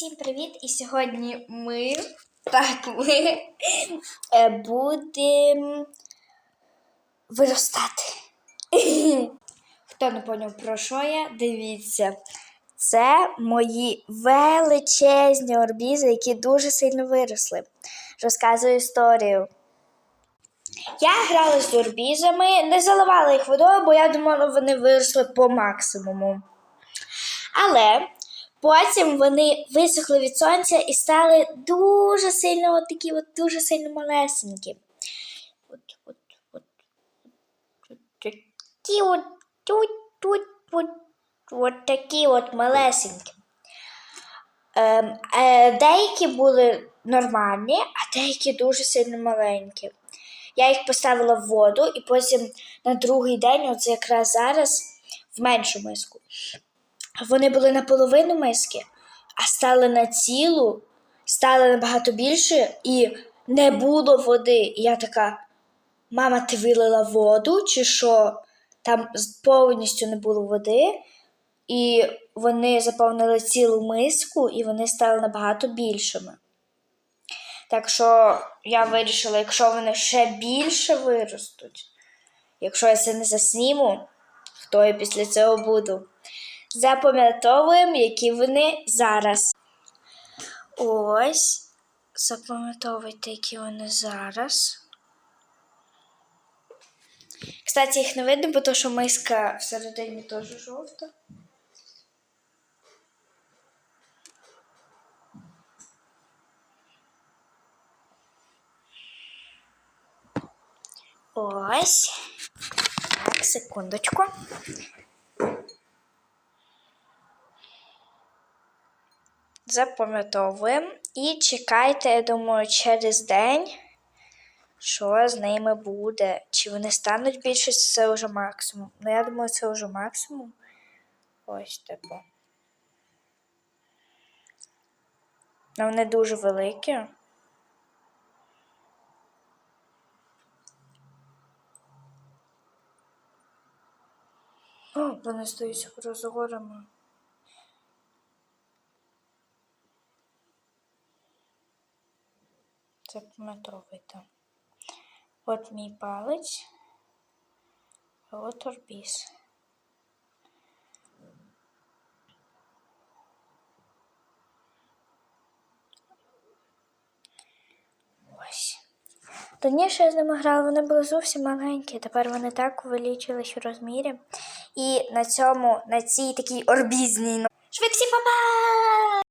Всім привіт! І сьогодні ми так ми е, будемо виростати. Хто не поняв про що я, дивіться. Це мої величезні орбізи, які дуже сильно виросли. Розказую історію. Я грала з орбізами, не заливала їх водою, бо я думала, вони виросли по максимуму. Але потім вони висохли від сонця і стали дуже сильно от такі, от дуже сильно малесенькі. От, от, от, от, такі от, тут, тут, от, от такі от малесенькі. Ем, е, деякі були нормальні, а деякі дуже сильно маленькі. Я їх поставила в воду і потім на другий день, оце якраз зараз, в меншу миску. Вони були наполовину миски, а стали на цілу, стали набагато більше і не було води. І я така, мама, ти вилила воду, чи що? Там повністю не було води, і вони заповнили цілу миску, і вони стали набагато більшими. Так що я вирішила, якщо вони ще більше виростуть, якщо я це не засніму, то я після цього буду. Запам'ятовуємо, які вони зараз. Ось. Запам'ятовуйте, які вони зараз. Кстати, їх не видно, бо то, що миска всередині теж жовта. Ось. Так, секундочку. Запам'ятовуємо і чекайте, я думаю, через день, що з ними буде. Чи вони стануть більше, це вже максимум. Ну, я думаю, це вже максимум. Ось типу. Ну, вони дуже великі. О, вони стоять розгорами. Запам'ятовуйте. От мій палець, а от орбіз. Ось. Я з ними грала, вони були зовсім маленькі, тепер вони так увеличились у розмірі. І на цьому, на цій такій орбізній. Швидксі, па-па!